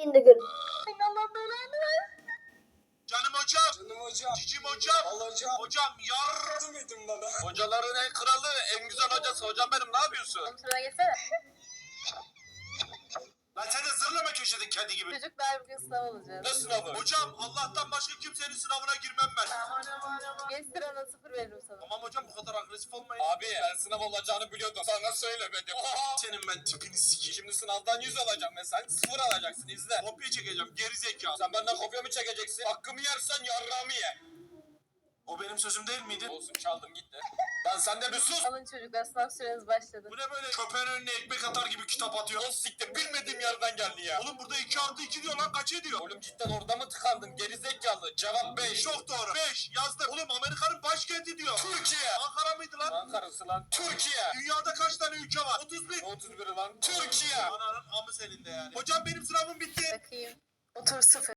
De görün. Canım hocam. Canım hocam. Cicim hocam. Al hocam. Hocam yar. Yardım edin bana. Hocaların en kralı, en güzel hocası. Hocam benim ne yapıyorsun? Şuraya geçsene. Lan sen de zırlama köşede kendi gibi. Çocuklar bugün sınav olacağız. Ne sınavı? Hocam Allah'tan başka kimsenin sınavına girmem ben. Geç sırana sıfır veririm sana. Tamam hocam bu kadar agresif olmayın. Abi ben sınav olacağını biliyordum. Sana söylemedim. Senin ben tipini sikeyim. Şimdi sınavdan 100 alacağım ve sen sıfır alacaksın izle. Kopya çekeceğim geri. Sen benden kopya mı çekeceksin? Hakkımı yersen yarrağımı ye. O benim sözüm değil miydi? Olsun çaldım gitti. Lan sen de bir sus. Alın çocuklar sınav süreniz başladı. Bu ne böyle köpeğin önüne ekmek atar gibi kitap atıyor. O siktir bilmediğim yerden geldi ya. Oğlum burada 2 artı 2 diyor lan kaç ediyor? Oğlum cidden orada mı tıkandın geri zekalı? Cevap 5. Çok doğru. 5 yazdım. Oğlum Amerika'nın başkenti diyor. Türkiye. Ankara mıydı lan? Ankara'sı lan. Türkiye. Dünyada kaç tane ülke var? 31. 31 lan. Türkiye. Ananın amı senin de yani. Hocam benim sınavım bitti. Bakayım. Otur sıfır.